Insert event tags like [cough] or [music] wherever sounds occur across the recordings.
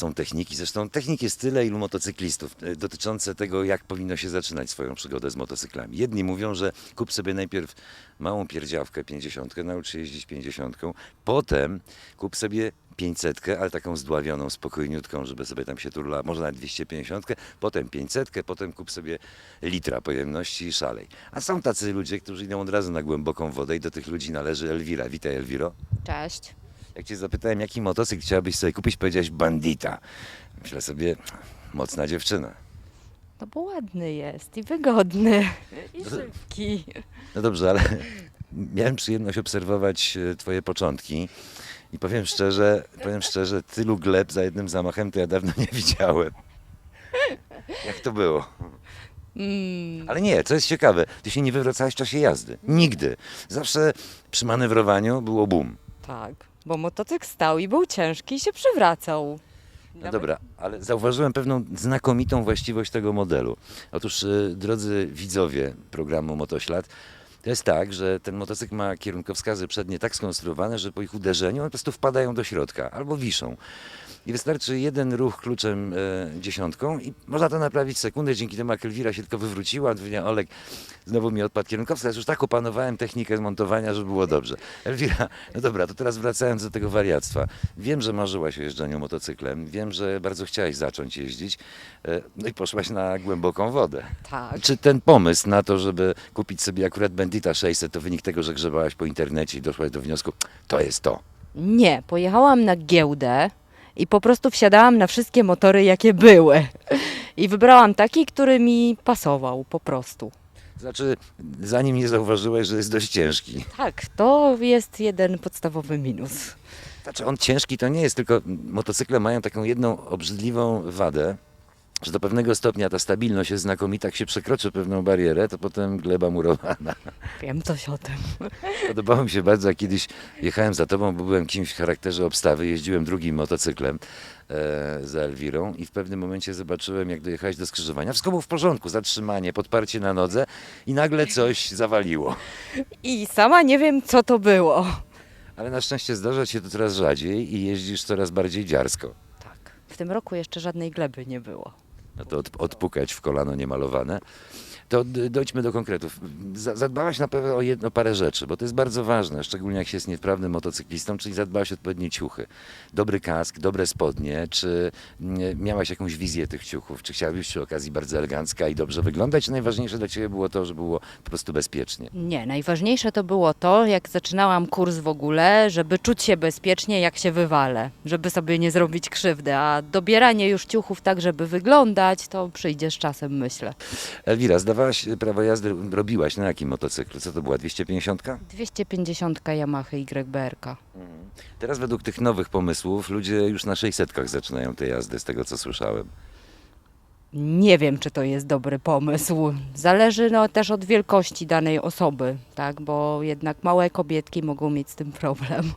są techniki. Zresztą technik jest tyle, ilu motocyklistów e, dotyczące tego, jak powinno się zaczynać swoją przygodę z motocyklami. Jedni mówią, że kup sobie najpierw małą pierdziawkę 50, naucz jeździć 50, potem kup sobie 500, ale taką zdławioną, spokojniutką, żeby sobie tam się turla, może nawet 250, potem 500, potem kup sobie litra pojemności i szalej. A są tacy ludzie, którzy idą od razu na głęboką wodę i do tych ludzi należy Elwira. Witaj Elwiro. Cześć. Jak cię zapytałem, jaki motocykl chciałabyś sobie kupić, powiedziałeś bandita. Myślę sobie, mocna dziewczyna. No bo ładny jest i wygodny i szybki. No dobrze, ale [laughs] miałem przyjemność obserwować e, twoje początki i powiem szczerze, powiem szczerze, tylu gleb za jednym zamachem to ja dawno nie widziałem. Jak to było? Mm, Ale nie, co jest ciekawe, ty się nie wywracałeś w czasie jazdy. Nigdy. Zawsze przy manewrowaniu było boom. tak, bo motocykl stał i był ciężki i się przywracał. No dobra, ale zauważyłem pewną znakomitą właściwość tego modelu. Otóż, y, drodzy widzowie programu Motoślad, to jest tak, że ten motocykl ma kierunkowskazy przednie tak skonstruowane, że po ich uderzeniu one po prostu wpadają do środka albo wiszą. I wystarczy jeden ruch kluczem e, dziesiątką i można to naprawić w sekundę. Dzięki temu jak Elwira się tylko wywróciła, Dwinia Olek znowu mi odpadł kierunkowskaz. Już tak opanowałem technikę montowania, że było dobrze. Elwira, no dobra, to teraz wracając do tego wariactwa. Wiem, że marzyłaś o jeżdżeniu motocyklem. Wiem, że bardzo chciałaś zacząć jeździć. E, no i poszłaś na głęboką wodę. Tak. Czy ten pomysł na to, żeby kupić sobie akurat Bandita 600, to wynik tego, że grzebałaś po internecie i doszłaś do wniosku, to jest to. Nie, pojechałam na giełdę i po prostu wsiadałam na wszystkie motory, jakie były. I wybrałam taki, który mi pasował po prostu. Znaczy, zanim nie zauważyłeś, że jest dość ciężki. Tak, to jest jeden podstawowy minus. Znaczy, on ciężki to nie jest, tylko motocykle mają taką jedną obrzydliwą wadę, że do pewnego stopnia ta stabilność jest znakomita, jak się przekroczy pewną barierę, to potem gleba murowana. Wiem coś o tym. Podobało mi się bardzo, jak kiedyś jechałem za tobą, bo byłem kimś w charakterze obstawy, jeździłem drugim motocyklem e, za Elwirą i w pewnym momencie zobaczyłem, jak dojechałeś do skrzyżowania. Wszystko było w porządku, zatrzymanie, podparcie na nodze i nagle coś zawaliło. I sama nie wiem, co to było. Ale na szczęście zdarza się to coraz rzadziej i jeździsz coraz bardziej dziarsko. Tak. W tym roku jeszcze żadnej gleby nie było. No to od, odpukać w kolano niemalowane. To dojdźmy do konkretów. Za- Zadbałaś na pewno o jedno parę rzeczy, bo to jest bardzo ważne, szczególnie jak się jest niewprawnym motocyklistą, czyli zadbałaś o odpowiednie ciuchy. Dobry kask, dobre spodnie, czy miałaś jakąś wizję tych ciuchów, czy chciałabyś przy okazji bardzo elegancka i dobrze wyglądać, czy najważniejsze dla Ciebie było to, że było po prostu bezpiecznie? Nie, najważniejsze to było to, jak zaczynałam kurs w ogóle, żeby czuć się bezpiecznie, jak się wywalę, żeby sobie nie zrobić krzywdy, a dobieranie już ciuchów tak, żeby wyglądać, to przyjdzie z czasem, myślę. Elwira, zdawałaś prawo jazdy, robiłaś na jakim motocyklu? Co to była, 250? 250 Yamaha YBR. Teraz według tych nowych pomysłów ludzie już na 600 zaczynają te jazdy, z tego co słyszałem. Nie wiem, czy to jest dobry pomysł. Zależy no, też od wielkości danej osoby, tak? bo jednak małe kobietki mogą mieć z tym problem.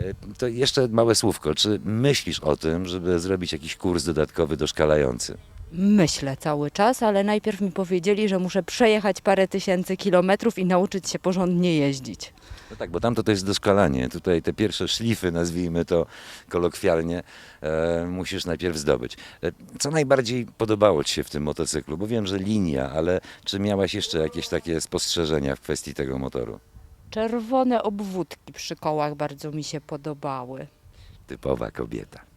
E, To jeszcze małe słówko. Czy myślisz o tym, żeby zrobić jakiś kurs dodatkowy doszkalający? Myślę cały czas, ale najpierw mi powiedzieli, że muszę przejechać parę tysięcy kilometrów i nauczyć się porządnie jeździć. No tak, bo tamto to jest doszkalanie. Tutaj te pierwsze szlify, nazwijmy to kolokwialnie, e, musisz najpierw zdobyć. E, co najbardziej podobało Ci się w tym motocyklu? Bo wiem, że linia, ale czy miałaś jeszcze jakieś takie spostrzeżenia w kwestii tego motoru? Czerwone obwódki przy kołach bardzo mi się podobały. Typowa kobieta.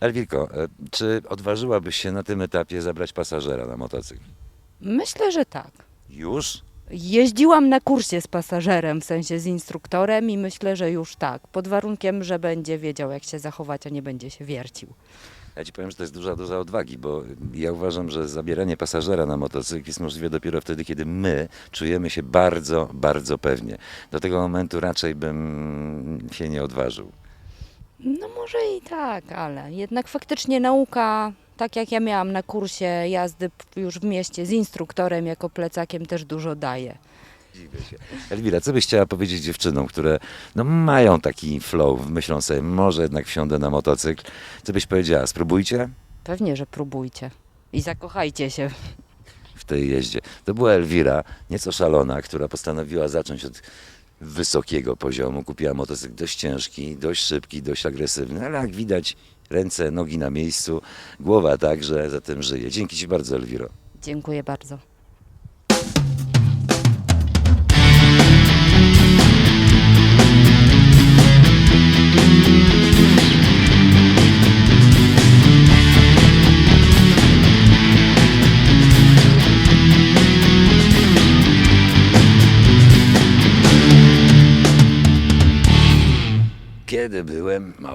Elwirko, e, czy odważyłabyś się na tym etapie zabrać pasażera na motocykl? Myślę, że tak. Już? Jeździłam na kursie z pasażerem, w sensie z instruktorem i myślę, że już tak. Pod warunkiem, że będzie wiedział, jak się zachować, a nie będzie się wiercił. Ja ci powiem, że to jest duża doza odwagi, bo ja uważam, że zabieranie pasażera na motocykl jest możliwe dopiero wtedy, kiedy my czujemy się bardzo, bardzo pewnie. Do tego momentu raczej bym się nie odważył. No może i tak, ale jednak faktycznie nauka, tak jak ja miałam na kursie jazdy już w mieście z instruktorem jako plecakiem też dużo daje. Dziwię się. Elwira, co byś chciała powiedzieć dziewczynom, które no, mają taki flow, myślą sobie, może jednak wsiądę na motocykl. Co byś powiedziała? Spróbujcie Pewnie, że próbujcie i zakochajcie się. w tej jeździe. To była Elwira, nieco szalona, która postanowiła zacząć od wysokiego poziomu. Kupiła motocykl dość ciężki, dość szybki, dość agresywny, ale jak widać Ręce, nogi na miejscu, głowa także, zatem żyje. Dzięki Ci bardzo, Elwiro. Dziękuję bardzo.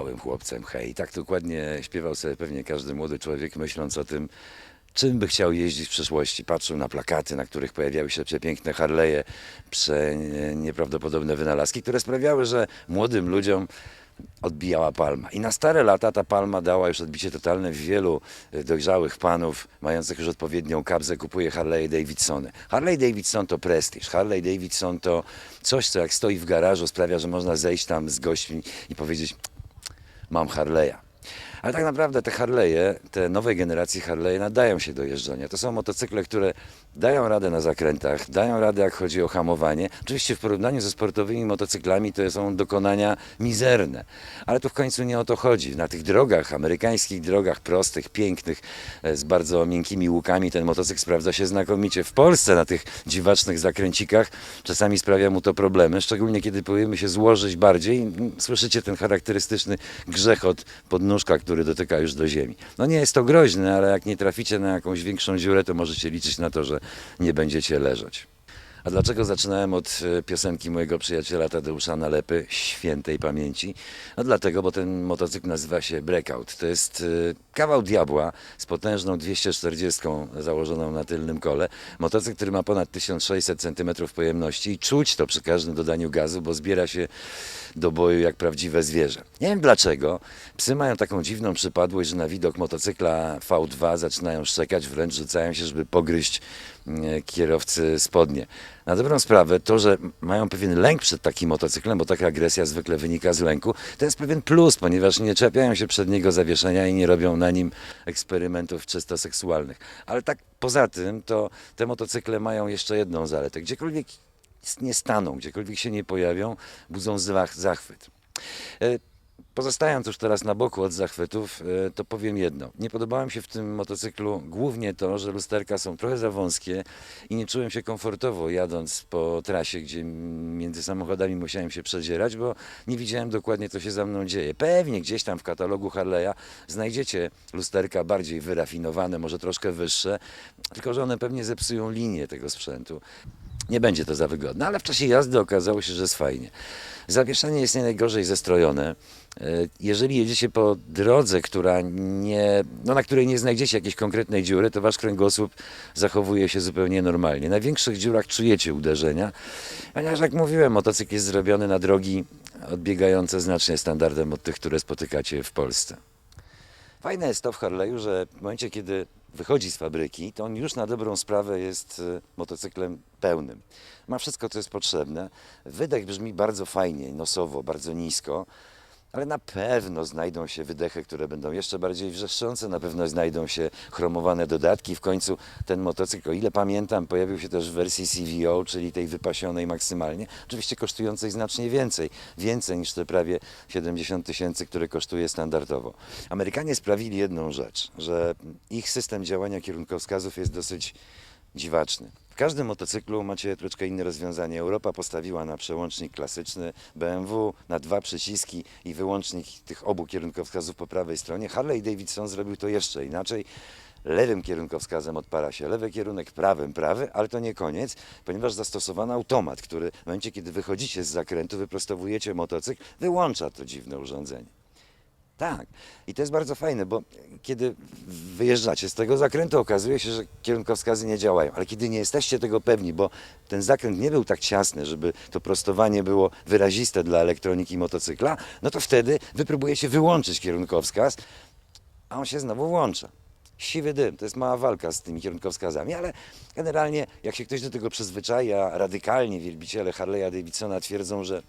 Małym chłopcem, hej, tak dokładnie śpiewał sobie pewnie każdy młody człowiek, myśląc o tym, czym by chciał jeździć w przyszłości. Patrzył na plakaty, na których pojawiały się przepiękne Harley'e, prze nieprawdopodobne wynalazki, które sprawiały, że młodym ludziom odbijała palma. I na stare lata ta palma dała już odbicie totalne. Wielu y, dojrzałych panów, mających już odpowiednią kabzę, kupuje Harley Davidsony. Harley Davidson to prestiż. Harley Davidson to coś, co jak stoi w garażu sprawia, że można zejść tam z gośćmi i powiedzieć mam Harley'a. Ale tak naprawdę te Harley'e, te nowej generacji Harley'e nadają się do jeżdżenia. To są motocykle, które dają radę na zakrętach, dają radę jak chodzi o hamowanie. Oczywiście w porównaniu ze sportowymi motocyklami to są dokonania mizerne. Ale tu w końcu nie o to chodzi. Na tych drogach, amerykańskich drogach prostych, pięknych, e, z bardzo miękkimi łukami ten motocykl sprawdza się znakomicie. W Polsce na tych dziwacznych zakręcikach czasami sprawia mu to problemy, szczególnie kiedy próbujemy się złożyć bardziej. Słyszycie ten charakterystyczny grzechot podnóżka, który dotyka już do ziemi. No nie jest to groźne, ale jak nie traficie na jakąś większą dziurę, to możecie liczyć na to, że nie będziecie leżeć. A dlaczego zaczynałem od e, piosenki mojego przyjaciela Tadeusza Nalepy, świętej pamięci? No dlatego, bo ten motocykl nazywa się Breakout. To jest e, kawał diabła z potężną 240 założoną na tylnym kole. Motocykl, który ma ponad 1600 cm pojemności i czuć to przy każdym dodaniu gazu, bo zbiera się do boju jak prawdziwe zwierzę. Nie wiem dlaczego. Psy mają taką dziwną przypadłość, że na widok motocykla V2 zaczynają szczekać, wręcz rzucają się, żeby pogryźć kierowcy spodnie. Na dobrą sprawę, to, że mają pewien lęk przed takim motocyklem, bo taka agresja zwykle wynika z lęku, to jest pewien plus, ponieważ nie czepiają się przedniego zawieszenia i nie robią na nim eksperymentów czysto seksualnych. Ale tak poza tym, to te motocykle mają jeszcze jedną zaletę. Gdziekolwiek nie staną, gdziekolwiek się nie pojawią, budzą zach- zachwyt. Pozostając już teraz na boku od zachwytów, e, to powiem jedno. Nie podobało mi się w tym motocyklu głównie to, że lusterka są trochę za wąskie i nie czułem się komfortowo jadąc po trasie, gdzie między samochodami musiałem się przedzierać, bo nie widziałem dokładnie, co się za mną dzieje. Pewnie gdzieś tam w katalogu Harley'a znajdziecie lusterka bardziej wyrafinowane, może troszkę wyższe, tylko że one pewnie zepsują linię tego sprzętu. Nie będzie to za wygodne, ale w czasie jazdy okazało się, że jest fajnie. Zawieszenie jest nie najgorzej zestrojone. E, Jeżeli jedziecie po drodze, która nie, no na której nie znajdziecie jakiejś konkretnej dziury, to wasz kręgosłup zachowuje się zupełnie normalnie. Na większych dziurach czujecie uderzenia, ponieważ jak mówiłem, motocykl jest zrobiony na drogi odbiegające znacznie standardem od tych, które spotykacie w Polsce. Fajne jest to w Harley'u, że w momencie, kiedy wychodzi z fabryki, to on już na dobrą sprawę jest e, motocyklem pełnym. Ma wszystko, co jest potrzebne. Wydech brzmi bardzo fajnie, nosowo, bardzo nisko, ale na pewno znajdą się wydechy, które będą jeszcze bardziej wrzeszczące, na pewno znajdą się chromowane dodatki. W końcu ten motocykl, o ile pamiętam, pojawił się też w wersji CVO, czyli tej wypasionej maksymalnie, oczywiście kosztującej znacznie więcej, więcej niż te prawie 70 tysięcy, które kosztuje standardowo. Amerykanie sprawili jedną rzecz, że ich system działania kierunkowskazów jest dosyć dziwaczny. Każdym motocyklu macie troszkę inne rozwiązanie. Europa postawiła na przełącznik klasyczny, BMW na dwa przyciski i wyłącznik tych obu kierunkowskazów po prawej stronie. Harley Davidson zrobił to jeszcze inaczej. Lewym kierunkowskazem odpala się lewy kierunek, prawym prawy, ale to nie koniec, ponieważ zastosowano automat, który w momencie, kiedy wychodzicie z zakrętu, wyprostowujecie motocykl, wyłącza to dziwne urządzenie. Tak. I to jest bardzo fajne, bo kiedy wyjeżdżacie z tego zakrętu, okazuje się, że kierunkowskazy nie działają. Ale kiedy nie jesteście tego pewni, bo ten zakręt nie był tak ciasny, żeby to prostowanie było wyraziste dla elektroniki motocykla, no to wtedy wy próbujecie wyłączyć kierunkowskaz, a on się znowu włącza. Siwy dym. To jest mała walka z tymi kierunkowskazami, ale generalnie jak się ktoś do tego przyzwyczaja, radykalnie wielbiciele Harley'a Davidsona twierdzą, że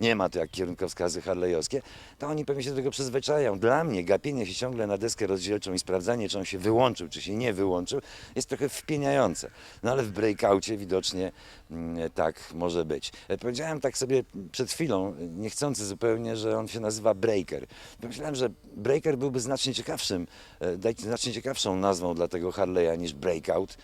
nie ma to jak kierunkowskazy harlejowskie, to oni pewnie się do tego przyzwyczajają. Dla mnie gapienie się ciągle na deskę rozdzielczą i sprawdzanie, czy on się wyłączył, czy się nie wyłączył, jest trochę wpieniające. No ale w breakoutie widocznie tak może być. E, Powiedziałem tak sobie przed chwilą, niechcący zupełnie, że on się nazywa Breaker. Pomyślałem, że Breaker byłby znacznie ciekawszym, e, znacznie ciekawszą nazwą dla tego Harley'a niż Breakout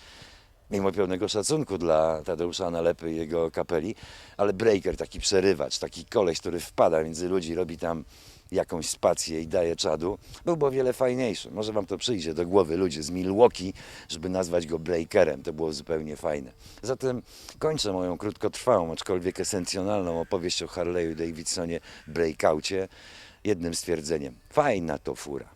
mimo pełnego szacunku dla Tadeusza Nalepy i jego kapeli, ale breaker, taki przerywacz, taki koleś, który wpada między ludzi, robi tam jakąś spację i daje czadu, byłby o wiele fajniejszy. Może wam to przyjdzie do głowy ludzie z Milwaukee, żeby nazwać go breakerem. To było zupełnie fajne. Zatem kończę moją krótkotrwałą, aczkolwiek esencjonalną opowieść o Harley'u Davidsonie Breakoutie jednym stwierdzeniem. Fajna to fura.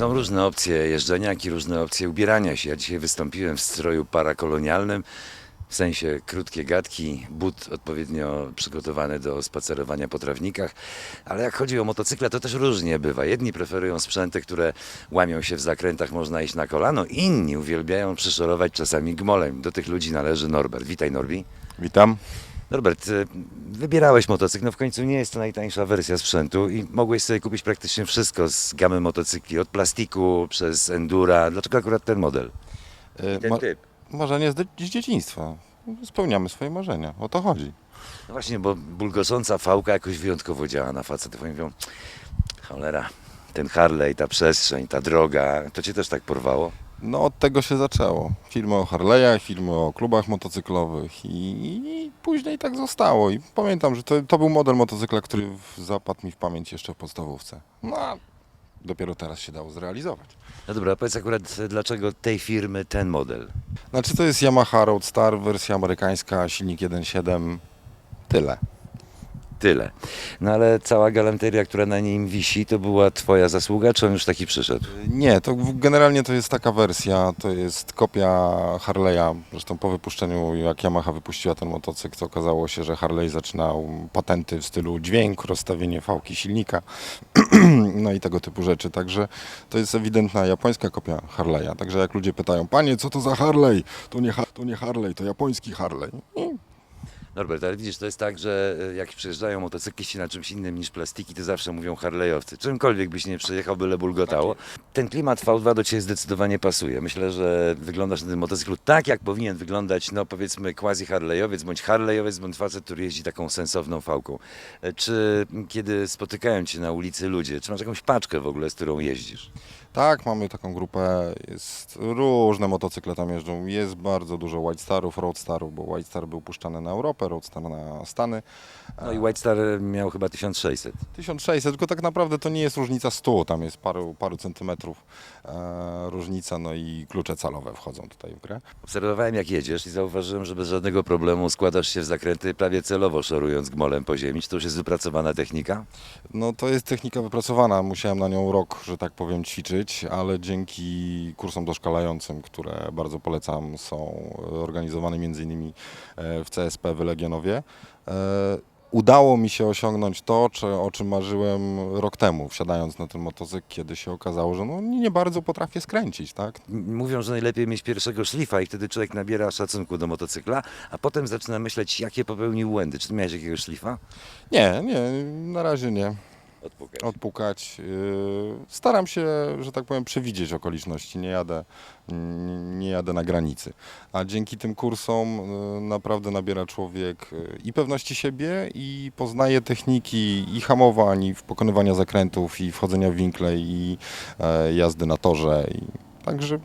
Są różne opcje jeżdżenia, jak i różne opcje ubierania się. Ja dzisiaj wystąpiłem w stroju parakolonialnym, w sensie krótkie gadki, but odpowiednio przygotowany do spacerowania po trawnikach, ale jak chodzi o motocykle, to też różnie bywa. Jedni preferują sprzęty, które łamią się w zakrętach, można iść na kolano, inni uwielbiają przyszorować czasami gmolem. Do tych ludzi należy Norbert. Witaj Norbi. Witam. Norbert, y, wybierałeś motocykl, no w końcu nie jest to najtańsza wersja sprzętu i mogłeś sobie kupić praktycznie wszystko z gamy motocykli, od plastiku przez endura. Dlaczego akurat ten model? E, Ten ma- typ. Marzenie z, z dzieciństwa. Spełniamy swoje marzenia. O to chodzi. No właśnie, bo bulgosząca fałka jakoś wyjątkowo działa na facetów. Oni mówią, cholera, ten Harley, ta przestrzeń, ta droga, to cię też tak porwało? No od tego się zaczęło. Filmy o Harley'ach, filmy o klubach motocyklowych i, i później tak zostało. I pamiętam, że to, to był model motocykla, który zapadł mi w pamięć jeszcze w podstawówce. No a dopiero teraz się dało zrealizować. No dobra, powiedz akurat, dlaczego tej firmy ten model? Znaczy to jest Yamaha Roadstar, wersja amerykańska, silnik 1.7. Tyle. Tyle. No ale cała galanteria, która na nim wisi, to była twoja zasługa, czy on już taki przyszedł? Nie, to generalnie to jest taka wersja, to jest kopia Harley'a. Zresztą po wypuszczeniu, jak Yamaha wypuściła ten motocykl, to okazało się, że Harley zaczynał patenty w stylu dźwięk, rozstawienie fałki silnika, [clears throat] no i tego typu rzeczy. Także to jest ewidentna japońska kopia Harley'a. Także jak ludzie pytają, panie, co to za Harley? To nie, to nie Harley, to japoński Harley. Norbert, ale widzisz, to jest tak, że e, jak przyjeżdżają motocykliści na czymś innym niż plastiki, to zawsze mówią Harley'owcy. Czymkolwiek byś nie przyjechał, byle bulgotało. Ten klimat V2 do Ciebie zdecydowanie pasuje. Myślę, że wyglądasz na tym motocyklu tak, jak powinien wyglądać, no powiedzmy quasi Harley'owiec, bądź Harley'owiec, bądź facet, który jeździ taką sensowną fałką. E, Czy kiedy spotykają Cię na ulicy ludzie, czy masz jakąś paczkę w ogóle, z którą jeździsz? Tak, mamy taką grupę, jest różne motocykle tam jeżdżą, jest bardzo dużo White Starów, Road Starów, bo White Star był puszczany na Europę, Road Star na Stany. No i White Star miał chyba 1600. 1600, tylko tak naprawdę to nie jest różnica 100, tam jest paru, paru centymetrów e, różnica, no i klucze calowe wchodzą tutaj w grę. Obserwowałem jak jedziesz i zauważyłem, że bez żadnego problemu składasz się w zakręty prawie celowo szorując gmolem po ziemi. Czy to już jest wypracowana technika? No to jest technika wypracowana, musiałem na nią rok, że tak powiem, ćwiczyć, ale dzięki kursom doszkalającym, które bardzo polecam, są organizowane między innymi e, w CSP w Legionowie, e, udało mi się osiągnąć to, czy, o czym marzyłem rok temu, wsiadając na ten motocykl, kiedy się okazało, że no, nie bardzo potrafię skręcić, tak? Mówią, że najlepiej mieć pierwszego szlifa i wtedy człowiek nabiera szacunku do motocykla, a potem zaczyna myśleć, jakie popełnił błędy. Czy ty miałeś jakiegoś szlifa? Nie, nie, na razie nie. Odpukać. odpukać. Yy, Staram się, że tak powiem, przewidzieć okoliczności. Nie jadę, nie- jadę na granicy. A dzięki tym kursom yy, naprawdę nabiera człowiek yy, i pewności siebie, i poznaje techniki i hamowań, i pokonywania zakrętów, i wchodzenia w winkle, i e, jazdy na torze. I, także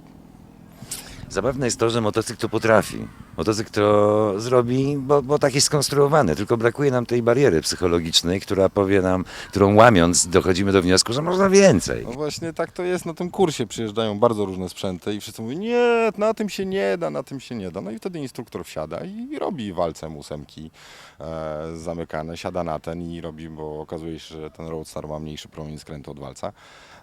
Zabawne jest to, że motocykl to potrafi. Motocykl to zrobi, bo, bo tak jest skonstruowany. Tylko brakuje nam tej bariery psychologicznej, która powie nam, którą łamiąc dochodzimy do wniosku, że można więcej. No właśnie tak to jest na tym kursie. Przyjeżdżają bardzo różne sprzęty i wszyscy mówią, nie, na tym się nie da, na tym się nie da. No i wtedy instruktor wsiada i robi walcem ósemki e, zamykane, siada na ten i robi, bo okazuje się, że ten Roadstar ma mniejszy promień skrętu od walca.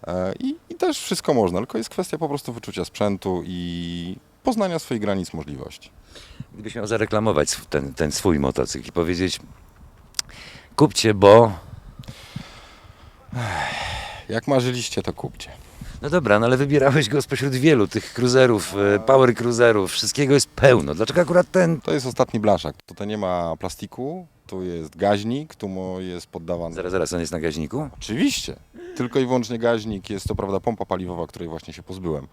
E, i, I też wszystko można, tylko jest kwestia po prostu wyczucia sprzętu i poznania swoich granic możliwości. Gdybyś miał zareklamować ten, ten swój motocykl i powiedzieć, kupcie, bo... Jak marzyliście, to kupcie. No dobra, no ale wybierałeś go spośród wielu tych cruiserów, e, power cruiserów, wszystkiego jest pełno. Dlaczego akurat ten? To jest ostatni blaszak. Tutaj nie ma plastiku, tu jest gaźnik, tu mo- jest poddawany Zaraz, zaraz, on jest na gaźniku? Oczywiście. Tylko i wyłącznie gaźnik. Jest to prawda pompa paliwowa, której właśnie się pozbyłem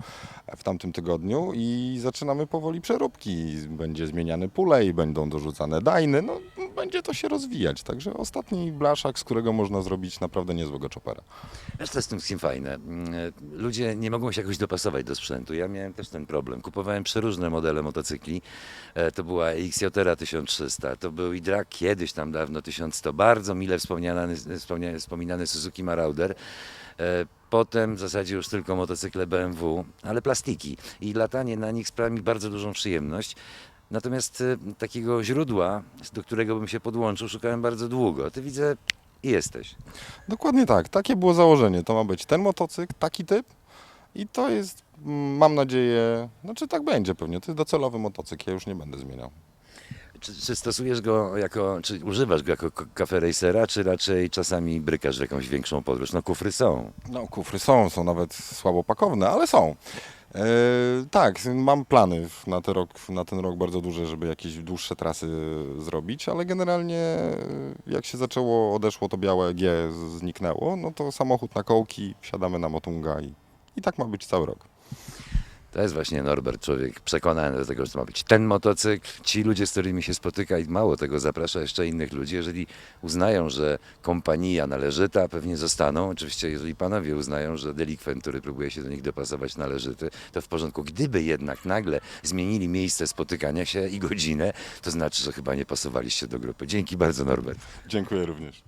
w tamtym tygodniu i zaczynamy powoli przeróbki. Będzie zmieniany pulej, będą dorzucane dajny. No, będzie to się rozwijać. Także ostatni blaszak, z którego można zrobić naprawdę niezłego chopera. Wiesz, co jest z tym wszystkim fajne? Mm, Ludzie nie mogą się jakoś dopasować do sprzętu. Ja miałem też ten problem. Kupowałem przeróżne modele motocykli. E, To była XJ 1300, to był i kiedyś tam dawno 1100, bardzo mile wspomniany, wspominany Suzuki Marauder. E, Potem w zasadzie już tylko motocykle BMW, ale plastiki. I latanie na nich sprawia mi bardzo dużą przyjemność. Natomiast e, takiego źródła, do którego bym się podłączył, szukałem bardzo długo. Ty widzę, jesteś. Dokładnie tak. Takie było założenie. To ma być ten motocykl, taki typ. I to jest, mm, mam nadzieję, znaczy tak będzie pewnie. To jest docelowy motocykl. Ja już nie będę zmieniał. Czy, czy stosujesz go jako, czy używasz go jako kafe racera, czy raczej czasami brykasz w jakąś większą podróż? No kufry są. No, kufry są, są nawet słabo pakowne, ale są. E, tak, mam plany na, ten rok, na ten rok bardzo duże, żeby jakieś dłuższe trasy zrobić, ale generalnie e, jak się zaczęło, odeszło to białe G, zniknęło, no to samochód na kołki, wsiadamy na motunga i, i tak ma być cały rok. To jest właśnie Norbert, człowiek przekonany do tego, że to ma być ten motocykl. Ci ludzie, z którymi się spotyka i mało tego, zaprasza jeszcze innych ludzi. Jeżeli uznają, że kompania należyta, pewnie zostaną. Oczywiście, jeżeli panowie uznają, że delikwent, który próbuje się do nich dopasować, należyty, to w porządku. Gdyby jednak nagle zmienili miejsce spotykania się i godzinę, to znaczy, że chyba nie pasowaliście do grupy. Dzięki bardzo, Norbert. Dziękuję również.